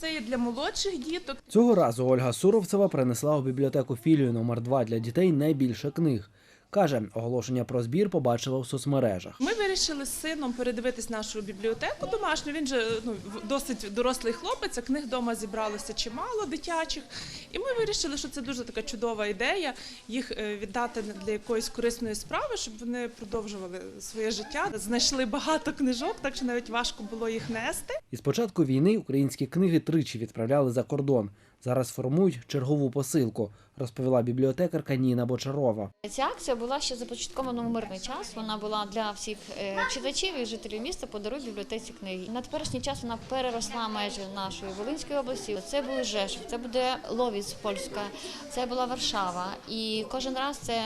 Це є для молодших діток. Цього разу Ольга Суровцева принесла у бібліотеку філію номер 2 для дітей найбільше книг. Каже, оголошення про збір побачила в соцмережах. Ми вирішили з сином передивитись нашу бібліотеку домашню. Він же ну досить дорослий хлопець. а Книг вдома зібралося чимало дитячих. І ми вирішили, що це дуже така чудова ідея їх е, віддати для якоїсь корисної справи, щоб вони продовжували своє життя. Знайшли багато книжок, так що навіть важко було їх нести. Із початку війни українські книги тричі відправляли за кордон. Зараз формують чергову посилку, розповіла бібліотекарка Ніна Бочарова. Ця акція була ще започаткована у мирний час. Вона була для всіх е, читачів і жителів міста подаруй бібліотеці книги. На теперішній час вона переросла межі нашої Волинської області. Це був Жешов, це буде Ловіс Польська, це була Варшава. І кожен раз це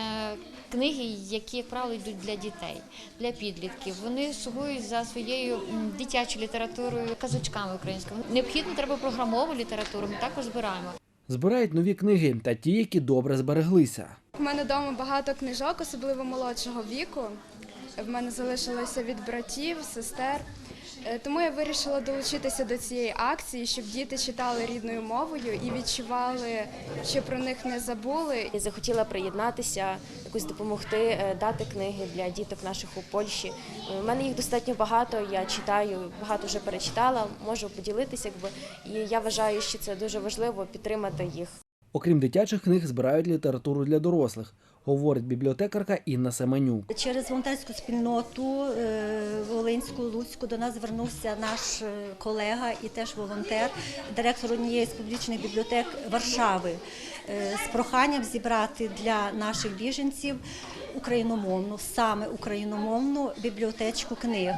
книги, які, як правило, йдуть для дітей, для підлітків. Вони слугують за своєю дитячою літературою, казочками українськими. Необхідно треба програмову літературу. Ми також збираємо. Збирають нові книги та ті, які добре збереглися. У мене вдома багато книжок, особливо молодшого віку. В мене залишилося від братів, сестер. Е, Тому я вирішила долучитися до цієї акції, щоб діти читали рідною мовою і відчували, що про них не забули. Я захотіла приєднатися, якось допомогти, е, дати книги для діток наших у Польщі. У мене їх достатньо багато. Я читаю, багато вже перечитала, можу поділитися, якби і я вважаю, що це дуже важливо підтримати їх. Окрім дитячих книг, збирають літературу для дорослих, говорить бібліотекарка Інна Семенюк. Через волонтерську спільноту е, Луцьку до нас звернувся наш е, колега і теж волонтер, директор однієї з публічних бібліотек Варшави е, з проханням зібрати для наших біженців україномовну, саме україномовну бібліотечку книг.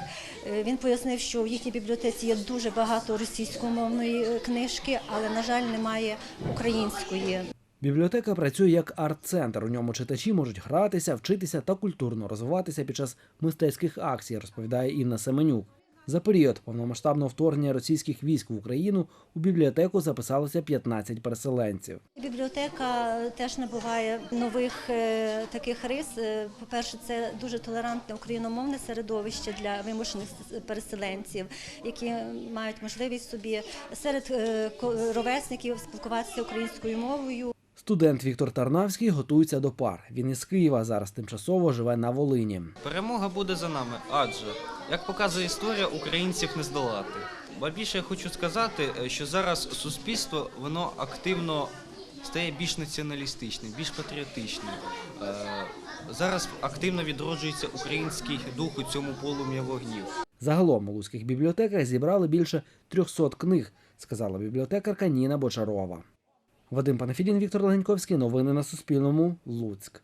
Е, Він пояснив, що в їхній бібліотеці є дуже багато російськомовної книжки, але на жаль, немає української. Бібліотека працює як арт-центр. У ньому читачі можуть гратися, вчитися та культурно розвиватися під час мистецьких акцій, розповідає Інна Семенюк. За період повномасштабного вторгнення російських військ в Україну у бібліотеку записалося 15 переселенців. Бібліотека теж набуває нових е, таких рис. Е, По-перше, це дуже толерантне україномовне середовище для вимушених переселенців, які мають можливість собі серед е, ровесників спілкуватися українською мовою. Студент Віктор Тарнавський готується до пар. Він із Києва зараз тимчасово живе на Волині. Перемога буде за нами, адже, як показує історія, українців не здолати. Ба більше я хочу сказати, е, що зараз суспільство воно активно стає більш націоналістичним, більш патріотичним. Е, Зараз активно відроджується український дух у цьому полум'я вогнів. Загалом у луцьких бібліотеках зібрали більше 300 книг, сказала бібліотекарка Ніна Бочарова. Вадим Панафідін, Віктор Легеньковський. Новини на Суспільному. Луцьк.